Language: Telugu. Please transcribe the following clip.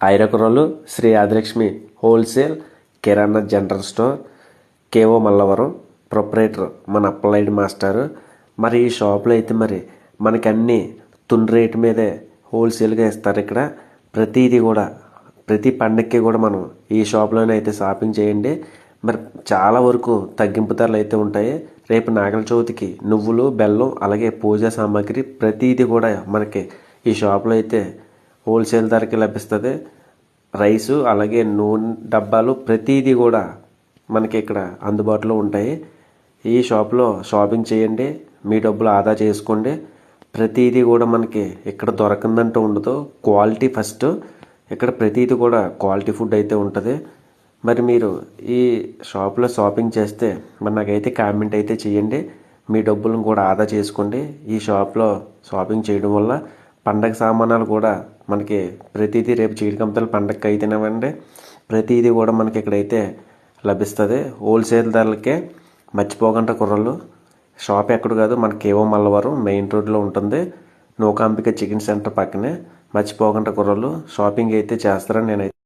ఐరకురలు Shri Adilakshmi wholesale kirana general store KO Mallavaram proprietor మన అప్లైడ్ మాస్టారు. మరి ఈ షాప్లో అయితే మరి మనకి అన్ని తున్ రేటు మీదే హోల్సేల్గా ఇస్తారు ఇక్కడ. ప్రతిదీ కూడా ప్రతి పండక్కి కూడా మనం ఈ షాప్లోనే అయితే షాపింగ్ చేయండి. మరి చాలా వరకు తగ్గింపు ధరలు అయితే ఉంటాయి. రేపు నాగల చవితికి నువ్వులు బెల్లం అలాగే పూజా సామాగ్రి ప్రతిదీ కూడా మనకి ఈ షాప్లో అయితే హోల్సేల్ ధరకి లభిస్తుంది. రైసు అలాగే నూనె డబ్బాలు ప్రతిదీ కూడా మనకి ఇక్కడ అందుబాటులో ఉంటాయి. ఈ షాప్లో షాపింగ్ చేయండి మీ డబ్బులు ఆదా చేసుకోండి. ప్రతిదీ కూడా మనకి ఇక్కడ దొరకందంటూ ఉండదు. Quality first. ఇక్కడ ప్రతిదీ కూడా క్వాలిటీ ఫుడ్ అయితే ఉంటుంది. మరి మీరు ఈ షాప్లో షాపింగ్ చేస్తే మరి నాకైతే కామెంట్ అయితే చేయండి. మీ డబ్బులను కూడా ఆదా చేసుకోండి. ఈ షాప్లో షాపింగ్ చేయడం వల్ల పండగ సామానాలు కూడా మనకి ప్రతిదీ రేపు చీడికంతలు పండగకి అయితేనేవండి ప్రతిదీ కూడా మనకి ఇక్కడైతే లభిస్తుంది. హోల్సేల్ ధరలకే మర్చిపోకుండా కుర్రలు. షాప్ ఎక్కడ కాదు మనకి ఏవో మల్లవరం మెయిన్ రోడ్లో ఉంటుంది. నూకాంబిక చికెన్ సెంటర్ పక్కనే. మర్చిపోకుండా కుర్రలు. షాపింగ్ అయితే చేస్తారని నేనైతే